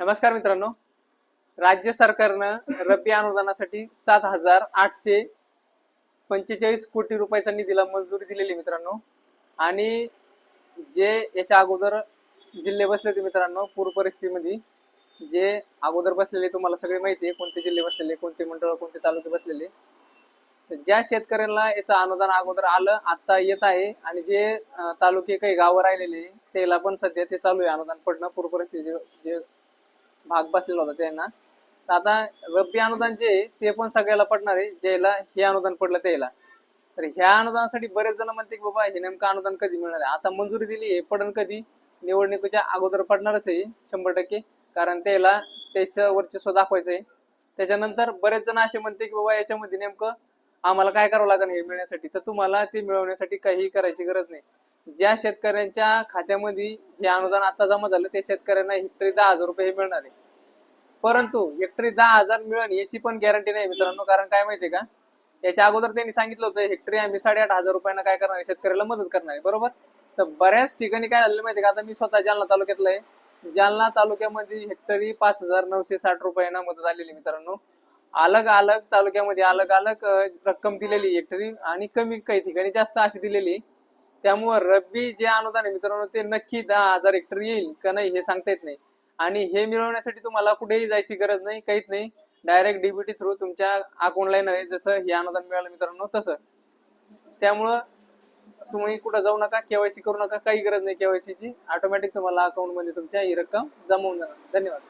नमस्कार मित्रांनो. राज्य सरकारनं रब्बी अनुदानासाठी सात हजार आठशे पंचेचाळीस कोटी रुपयाचा निधीला मंजुरी दिलेली मित्रांनो. आणि जे याच्या अगोदर जिल्हे बसले होते मित्रांनो पूर परिस्थितीमध्ये जे अगोदर बसलेले तुम्हाला सगळे माहिती आहे कोणते जिल्हे बसलेले कोणते मंडळ कोणते तालुके बसलेले. तर ज्या शेतकऱ्यांना याचं अनुदान अगोदर आलं आता येत आहे. आणि जे तालुके काही गावं राहिलेले त्याला पण सध्या ते चालू आहे अनुदान पडणं पूर परिस्थिती जे भाग बसलेला होता त्यांना. तर आता रब्बी अनुदान जे ते पण सगळ्याला पडणार आहे. ज्याला हे अनुदान पडलं त्याला. तर ह्या अनुदानासाठी बरेच जण म्हणते की बाबा हे नेमकं अनुदान कधी मिळणार आहे? आता मंजुरी दिली हे पडण कधी? निवडणुकीच्या अगोदर पडणारच आहे शंभर टक्के. कारण त्याला त्याचं वर्चस्व दाखवायचं आहे. त्याच्यानंतर बरेच जण असे म्हणते की बाबा याच्यामध्ये नेमकं आम्हाला काय करावं लागेल हे मिळण्यासाठी? तर तुम्हाला ते मिळवण्यासाठी काहीही करायची गरज नाही. ज्या शेतकऱ्यांच्या खात्यामध्ये हे अनुदान आता जमा झालं त्या शेतकऱ्यांना हेक्टरी दहा हजार रुपये हे मिळणार आहे. परंतु हेक्टरी दहा हजार मिळण याची पण गॅरंटी नाही मित्रांनो. कारण काय माहितीये का? याच्या अगोदर त्यांनी सांगितलं होतं हेक्टरी आम्ही साडेआठ हजार रुपयांना काय करणार शेतकऱ्याला मदत करणार आहे. बरोबर? तर बऱ्याच ठिकाणी काय झालं माहितीये का? आता मी स्वतः जालना तालुक्यातलं आहे. जालना तालुक्यामध्ये हेक्टरी पाच हजार नऊशे साठ रुपयांना मदत आलेली मित्रांनो. अलग अलग तालुक्यामध्ये अलग अलग रक्कम दिलेली हेक्टरी आणि कमी काही ठिकाणी जास्त अशी दिलेली त्यामुळं रब्बी जे अनुदान आहे मित्रांनो ते नक्की दहा हजार हेक्टर येईल का नाही हे सांगता येत नाही. आणि हे मिळवण्यासाठी तुम्हाला कुठेही जायची गरज नाही काहीच नाही. डायरेक्ट डीबीटी थ्रू तुमच्या अकाउंटला येणार आहे. जसं हे अनुदान मिळालं मित्रांनो तसं. त्यामुळं तुम्ही कुठं जाऊ नका केवायसी करू नका काही गरज नाही केवायसीची ऑटोमॅटिक तुम्हाला अकाउंटमध्ये तुमच्या ही रक्कम जमवून जाणार. धन्यवाद.